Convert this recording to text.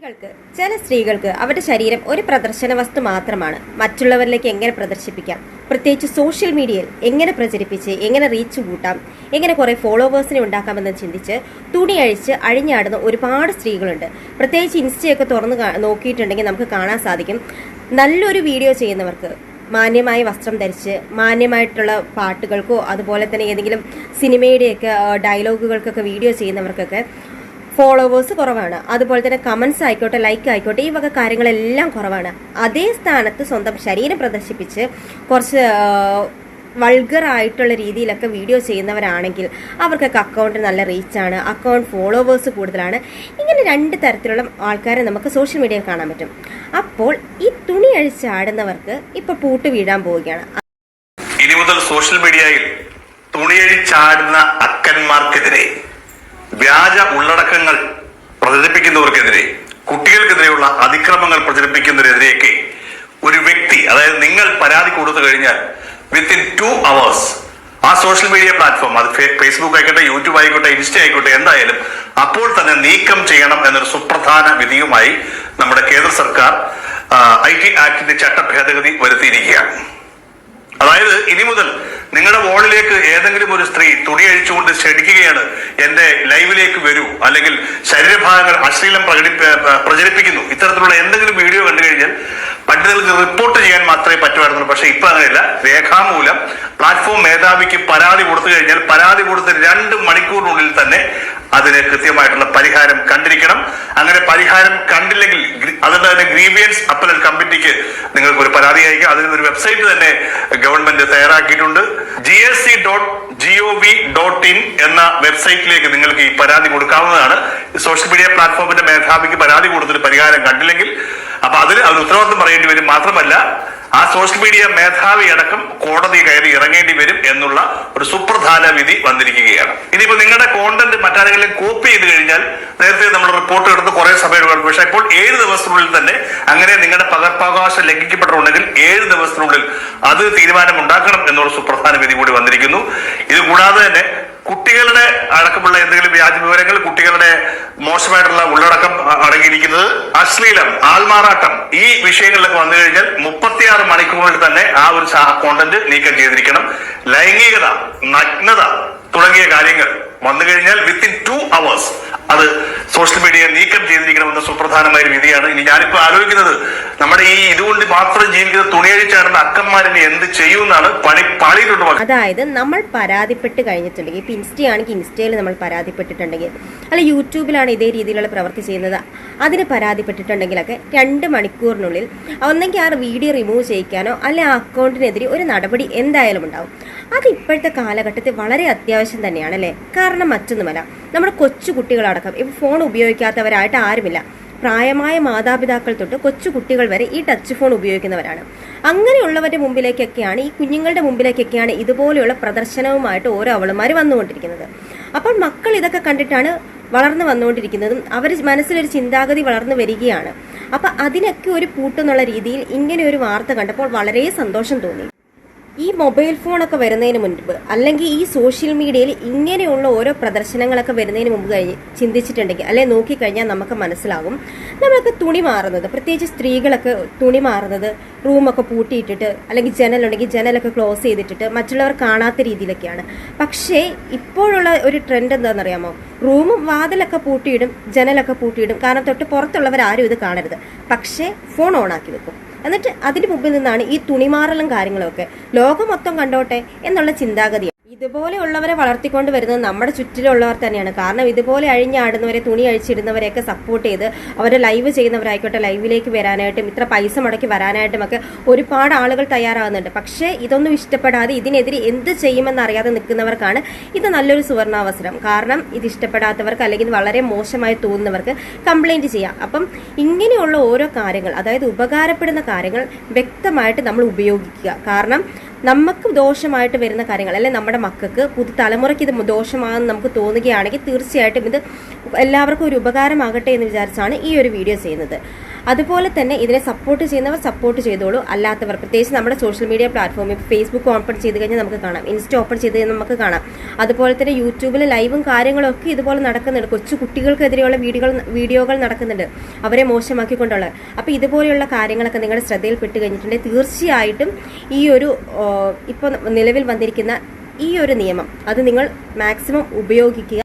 സ്ത്രീകൾക്ക് ചില സ്ത്രീകൾക്ക് അവരുടെ ശരീരം ഒരു പ്രദർശന വസ്തു മാത്രമാണ്. മറ്റുള്ളവരിലേക്ക് എങ്ങനെ പ്രദർശിപ്പിക്കാം? പ്രത്യേകിച്ച് സോഷ്യൽ മീഡിയയിൽ എങ്ങനെ പ്രചരിപ്പിച്ച് എങ്ങനെ റീച്ച് കൂട്ടാം എങ്ങനെ കുറെ ഫോളോവേഴ്സിനെ ഉണ്ടാക്കാമെന്ന് ചിന്തിച്ച് തുണി അഴിച്ച് അഴിഞ്ഞാടുന്ന ഒരുപാട് സ്ത്രീകളുണ്ട്. പ്രത്യേകിച്ച് ഇൻസ്റ്റയൊക്കെ തുറന്ന് നോക്കിയിട്ടുണ്ടെങ്കിൽ നമുക്ക് കാണാൻ സാധിക്കും. നല്ലൊരു വീഡിയോ ചെയ്യുന്നവർക്ക് മാന്യമായ വസ്ത്രം ധരിച്ച് മാന്യമായിട്ടുള്ള പാട്ടുകൾക്കോ അതുപോലെ തന്നെ ഏതെങ്കിലും സിനിമയുടെയൊക്കെ ഡയലോഗുകൾക്കൊക്കെ വീഡിയോ ചെയ്യുന്നവർക്കൊക്കെ ഫോളോവേഴ്സ് കുറവാണ്. അതുപോലെ തന്നെ കമൻസ് ആയിക്കോട്ടെ ലൈക്ക് ആയിക്കോട്ടെ ഈ വക കാര്യങ്ങളെല്ലാം കുറവാണ്. അതേ സ്ഥാനത്ത് സ്വന്തം ശരീരം പ്രദർശിപ്പിച്ച് കുറച്ച് വൾഗർ ആയിട്ടുള്ള രീതിയിലൊക്കെ വീഡിയോ ചെയ്യുന്നവരാണെങ്കിൽ അവർക്കൊക്കെ അക്കൗണ്ട് നല്ല റീച്ചാണ് അക്കൗണ്ട് ഫോളോവേഴ്സ് കൂടുതലാണ്. ഇങ്ങനെ രണ്ട് തരത്തിലുള്ള ആൾക്കാരെ നമുക്ക് സോഷ്യൽ മീഡിയയിൽ കാണാൻ പറ്റും. അപ്പോൾ ഈ തുണി അഴിച്ചാടുന്നവർക്ക് ഇപ്പൊ പൂട്ട് വീഴാൻ പോവുകയാണ്. ഇനി മുതൽ സോഷ്യൽ മീഡിയയിൽ തുണിയഴിച്ചാടുന്ന അക്കന്മാർക്കെതിരെ വ്യാജ ഉള്ളടക്കങ്ങൾ പ്രചരിപ്പിക്കുന്നവർക്കെതിരെ കുട്ടികൾക്കെതിരെയുള്ള അതിക്രമങ്ങൾ പ്രചരിപ്പിക്കുന്നതിനെതിരെയൊക്കെ ഒരു വ്യക്തി അതായത് നിങ്ങൾ പരാതി കൊടുത്തു കഴിഞ്ഞാൽ വിത്തിൻ ടു അവേഴ്സ് ആ സോഷ്യൽ മീഡിയ പ്ലാറ്റ്ഫോം അത് ഫേസ്ബുക്ക് ആയിക്കോട്ടെ യൂട്യൂബ് ആയിക്കോട്ടെ ഇൻസ്റ്റ ആയിക്കോട്ടെ എന്തായാലും അപ്പോൾ തന്നെ നീക്കം ചെയ്യണം എന്നൊരു സുപ്രധാന വിധിയുമായി നമ്മുടെ കേന്ദ്ര സർക്കാർ ഐ ടി ആക്ടിന്റെ ചട്ട ഭേദഗതി വരുത്തിയിരിക്കുകയാണ്. അതായത് ഇനി മുതൽ നിങ്ങളുടെ വോളിലേക്ക് ഏതെങ്കിലും ഒരു സ്ത്രീ തുണി അഴിച്ചുകൊണ്ട് ക്ഷണിക്കുകയാണ് എന്റെ ലൈവിലേക്ക് വരൂ അല്ലെങ്കിൽ ശരീരഭാഗങ്ങൾ അശ്ലീലം പ്രകടി പ്രചരിപ്പിക്കുന്നു. ഇത്തരത്തിലുള്ള എന്തെങ്കിലും വീഡിയോ കണ്ടു കഴിഞ്ഞാൽ പണ്ഡിതർക്ക് റിപ്പോർട്ട് ചെയ്യാൻ മാത്രമേ പറ്റുമായിരുന്നുള്ളൂ. പക്ഷെ ഇപ്പൊ അങ്ങനെയല്ല. രേഖാമൂലം പ്ലാറ്റ്ഫോം മേധാവിക്ക് പരാതി കൊടുത്തു കഴിഞ്ഞാൽ പരാതി കൊടുത്ത് രണ്ട് മണിക്കൂറിനുള്ളിൽ തന്നെ അതിന് കൃത്യമായിട്ടുള്ള പരിഹാരം കണ്ടിരിക്കണം. അങ്ങനെ പരിഹാരം കണ്ടില്ലെങ്കിൽ അതുകൊണ്ട് തന്നെ ഗ്രീവിയൻസ് അപ്പലൽ കമ്മിറ്റിക്ക് നിങ്ങൾക്ക് ഒരു പരാതി അയക്കാം. അതിന് ഒരു വെബ്സൈറ്റ് തന്നെ ഗവൺമെന്റ് തയ്യാറാക്കിയിട്ടുണ്ട്. G S C dot G O V dot in എന്ന വെബ്സൈറ്റിലേക്ക് നിങ്ങൾക്ക് ഈ പരാതി കൊടുക്കാവുന്നതാണ്. സോഷ്യൽ മീഡിയ പ്ലാറ്റ്ഫോമിന്റെ മേധാവിക്ക് പരാതി കൊടുത്തിട്ട് പരിഹാരം കണ്ടില്ലെങ്കിൽ അപ്പൊ അതിൽ അതിന് ഉത്തരവാദിത്വം പറയേണ്ടി വരും മാത്രമല്ല ആ സോഷ്യൽ മീഡിയ മേധാവി അടക്കം കോടതി കയറി ഇറങ്ങേണ്ടി വരും എന്നുള്ള ഒരു സുപ്രധാന വിധി വന്നിരിക്കുകയാണ്. ഇനിയിപ്പോ നിങ്ങളുടെ കോണ്ടന്റ് മറ്റാരെങ്കിലും കോപ്പി ചെയ്ത് കഴിഞ്ഞാൽ നേരത്തെ നമ്മൾ റിപ്പോർട്ട് എടുത്ത് കുറെ സമയം പക്ഷേ ഇപ്പോൾ ഏഴ് ദിവസത്തിനുള്ളിൽ തന്നെ അങ്ങനെ നിങ്ങളുടെ പകർപ്പവകാശം ലംഘിക്കപ്പെട്ടിട്ടുണ്ടെങ്കിൽ ഏഴ് ദിവസത്തിനുള്ളിൽ അത് തീരുമാനം ഉണ്ടാക്കണം എന്നുള്ള സുപ്രധാന വിധി കൂടി വന്നിരിക്കുന്നു. ഇത് കൂടാതെ തന്നെ കുട്ടികളുടെ അടക്കമുള്ള എന്തെങ്കിലും വ്യാജ വിവരങ്ങൾ കുട്ടികളുടെ മോശമായിട്ടുള്ള ഉള്ളടക്കം അടങ്ങിയിരിക്കുന്നത് അശ്ലീലം ആൾമാറാട്ടം ഈ വിഷയങ്ങളിലൊക്കെ വന്നു കഴിഞ്ഞാൽ മുപ്പത്തിയാറ് മണിക്കൂറിൽ തന്നെ ആ ഒരു കോണ്ടന്റ് നീക്കം ചെയ്തിരിക്കണം. ലൈംഗികത നഗ്നത തുടങ്ങിയ കാര്യങ്ങൾ വന്നു കഴിഞ്ഞാൽ വിത്തിൻ ടു അവേഴ്സ് അത് സോഷ്യൽ മീഡിയ നീക്കം ചെയ്തിരിക്കണമെന്ന സുപ്രധാനമായ ഒരു വിധിയാണ്. ഇനി ഞാനിപ്പോ ആലോചിക്കുന്നത് നമ്മുടെ ഈ ഇതുകൊണ്ട് മാത്രം ജീവിക്കുന്ന തുണിയഴിച്ചാടുന്ന അക്കന്മാരിനെ എന്ത് ചെയ്യുമെന്നാണ് പണി പാളിയിട്ടുണ്ട് അതായത് നമ്മൾ പരാതിപ്പെട്ട് കഴിഞ്ഞിട്ടുണ്ടെങ്കിൽ ഇപ്പൊ ഇൻസ്റ്റയാണെങ്കിൽ ഇൻസ്റ്റയിൽ നമ്മൾ പരാതിപ്പെട്ടിട്ടുണ്ടെങ്കിൽ അല്ല യൂട്യൂബിലാണ് ഇതേ രീതിയിലുള്ള പ്രവൃത്തി ചെയ്യുന്നത്. അതിന് പരാതിപ്പെട്ടിട്ടുണ്ടെങ്കിലൊക്കെ രണ്ട് മണിക്കൂറിനുള്ളിൽ ഒന്നെങ്കിൽ ആ വീഡിയോ റിമൂവ് ചെയ്യിക്കാനോ അല്ലെ ആ അക്കൗണ്ടിനെതിരെ ഒരു നടപടി എന്തായാലും ഉണ്ടാവും. അത് ഇപ്പോഴത്തെ കാലഘട്ടത്തിൽ വളരെ അത്യാവശ്യം തന്നെയാണ് അല്ലേ? കാരണം മറ്റൊന്നുമല്ല. നമ്മുടെ കൊച്ചു കുട്ടികളടക്കം ഇപ്പൊ ഫോൺ ഉപയോഗിക്കാത്തവരായിട്ട് ആരുമില്ല. പ്രായമായ മാതാപിതാക്കൾ തൊട്ട് കൊച്ചു കുട്ടികൾ വരെ ഈ ടച്ച് ഫോൺ ഉപയോഗിക്കുന്നവരാണ്. അങ്ങനെയുള്ളവരുടെ മുമ്പിലേക്കൊക്കെയാണ് ഈ കുഞ്ഞുങ്ങളുടെ മുമ്പിലേക്കൊക്കെയാണ് ഇതുപോലെയുള്ള പ്രദർശനവുമായിട്ട് ഓരോ അവളുമാർ വന്നുകൊണ്ടിരിക്കുന്നത്. അപ്പോൾ മക്കൾ ഇതൊക്കെ കണ്ടിട്ടാണ് വളർന്നു വന്നുകൊണ്ടിരിക്കുന്നതും അവർ മനസ്സിലൊരു ചിന്താഗതി വളർന്നു വരികയാണ്. അപ്പൊ അതിനൊക്കെ ഒരു പൂട്ടെന്നുള്ള രീതിയിൽ ഇങ്ങനെ ഒരു വാർത്ത കണ്ടപ്പോൾ വളരെ സന്തോഷം തോന്നി. ഈ മൊബൈൽ ഫോണൊക്കെ വരുന്നതിന് മുൻപ് അല്ലെങ്കിൽ ഈ സോഷ്യൽ മീഡിയയിൽ ഇങ്ങനെയുള്ള ഓരോ പ്രദർശനങ്ങളൊക്കെ വരുന്നതിന് മുമ്പ് കഴിഞ്ഞ് ചിന്തിച്ചിട്ടുണ്ടെങ്കിൽ അല്ലെ നോക്കിക്കഴിഞ്ഞാൽ നമുക്ക് മനസ്സിലാകും നമ്മളൊക്കെ തുണി മാറുന്നത് പ്രത്യേകിച്ച് സ്ത്രീകളൊക്കെ തുണി മാറുന്നത് റൂമൊക്കെ പൂട്ടിയിട്ടിട്ട് അല്ലെങ്കിൽ ജനലുണ്ടെങ്കിൽ ജനലൊക്കെ ക്ലോസ് ചെയ്തിട്ടിട്ട് മറ്റുള്ളവർ കാണാത്ത രീതിയിലൊക്കെയാണ്. പക്ഷേ ഇപ്പോഴുള്ള ഒരു ട്രെൻഡ് എന്താണെന്നറിയാമോ? റൂമും വാതിലൊക്കെ പൂട്ടിയിടും ജനലൊക്കെ പൂട്ടിയിടും കാരണം തൊട്ട് പുറത്തുള്ളവർ ആരും ഇത് കാണരുത്. പക്ഷേ ഫോൺ ഓണാക്കി വെക്കും. എന്നിട്ട് അതിന് മുമ്പിൽ നിന്നാണ് ഈ തുണിമാറലും കാര്യങ്ങളൊക്കെ. ലോകം മൊത്തം കണ്ടോട്ടെ എന്നുള്ള ചിന്താഗതി ഇതുപോലെയുള്ളവരെ വളർത്തിക്കൊണ്ട് വരുന്നത് നമ്മുടെ ചുറ്റിലുള്ളവർ തന്നെയാണ്. കാരണം ഇതുപോലെ അഴിഞ്ഞാടുന്നവരെ തുണി അഴിച്ചിടുന്നവരെയൊക്കെ സപ്പോർട്ട് ചെയ്ത് അവരെ ലൈവ് ചെയ്യുന്നവരായിക്കോട്ടെ ലൈവിലേക്ക് വരാനായിട്ടും ഇത്ര പൈസ മുടക്കി വരാനായിട്ടും ഒക്കെ ഒരുപാട് ആളുകൾ തയ്യാറാകുന്നുണ്ട് പക്ഷേ ഇതൊന്നും ഇഷ്ടപ്പെടാതെ ഇതിനെതിരെ എന്ത് ചെയ്യുമെന്ന് അറിയാതെ നിൽക്കുന്നവർക്കാണ് ഇത് നല്ലൊരു സുവർണാവസരം. കാരണം ഇത് ഇഷ്ടപ്പെടാത്തവർക്ക് അല്ലെങ്കിൽ വളരെ മോശമായി തോന്നുന്നവർക്ക് കംപ്ലൈന്റ് ചെയ്യാം. അപ്പം ഇങ്ങനെയുള്ള ഓരോ കാര്യങ്ങൾ അതായത് ഉപകാരപ്പെടുന്ന കാര്യങ്ങൾ വ്യക്തമായിട്ട് നമ്മൾ ഉപയോഗിക്കുക. കാരണം നമുക്ക് ദോഷമായിട്ട് വരുന്ന കാര്യങ്ങൾ അല്ലെ നമ്മുടെ മക്കൾക്ക് പുതു തലമുറയ്ക്ക് ഇത് ദോഷമാണെന്ന് നമുക്ക് തോന്നുകയാണെങ്കിൽ തീർച്ചയായിട്ടും ഇത് എല്ലാവർക്കും ഒരു ഉപകാരമാകട്ടെ എന്ന് വിചാരിച്ചാണ് ഈ ഒരു വീഡിയോ ചെയ്യുന്നത്. അതുപോലെ തന്നെ ഇതിനെ സപ്പോർട്ട് ചെയ്യുന്നവർ സപ്പോർട്ട് ചെയ്തോളൂ. അല്ലാത്തവർ പ്രത്യേകിച്ച് നമ്മുടെ സോഷ്യൽ മീഡിയ പ്ലാറ്റ്ഫോമിൽ ഫേസ്ബുക്ക് ഓപ്പൺ ചെയ്ത് കഴിഞ്ഞാൽ നമുക്ക് കാണാം. ഇൻസ്റ്റ ഓപ്പൺ ചെയ്ത് കഴിഞ്ഞാൽ നമുക്ക് കാണാം. അതുപോലെ തന്നെ യൂട്യൂബിൽ ലൈവും കാര്യങ്ങളും ഒക്കെ ഇതുപോലെ നടക്കുന്നുണ്ട്. കൊച്ചു കുട്ടികൾക്കെതിരെയുള്ള വീഡിയോകൾ വീഡിയോകൾ നടക്കുന്നുണ്ട്. അവരെ മോശമാക്കിക്കൊണ്ടുള്ള. അപ്പോൾ ഇതുപോലെയുള്ള കാര്യങ്ങളൊക്കെ നിങ്ങളുടെ ശ്രദ്ധയിൽപ്പെട്ട് കഴിഞ്ഞിട്ടുണ്ടെങ്കിൽ തീർച്ചയായിട്ടും ഈ ഒരു ഇപ്പോൾ നിലവിൽ വന്നിരിക്കുന്ന ഈ ഒരു നിയമം അത് നിങ്ങൾ മാക്സിമം ഉപയോഗിക്കുക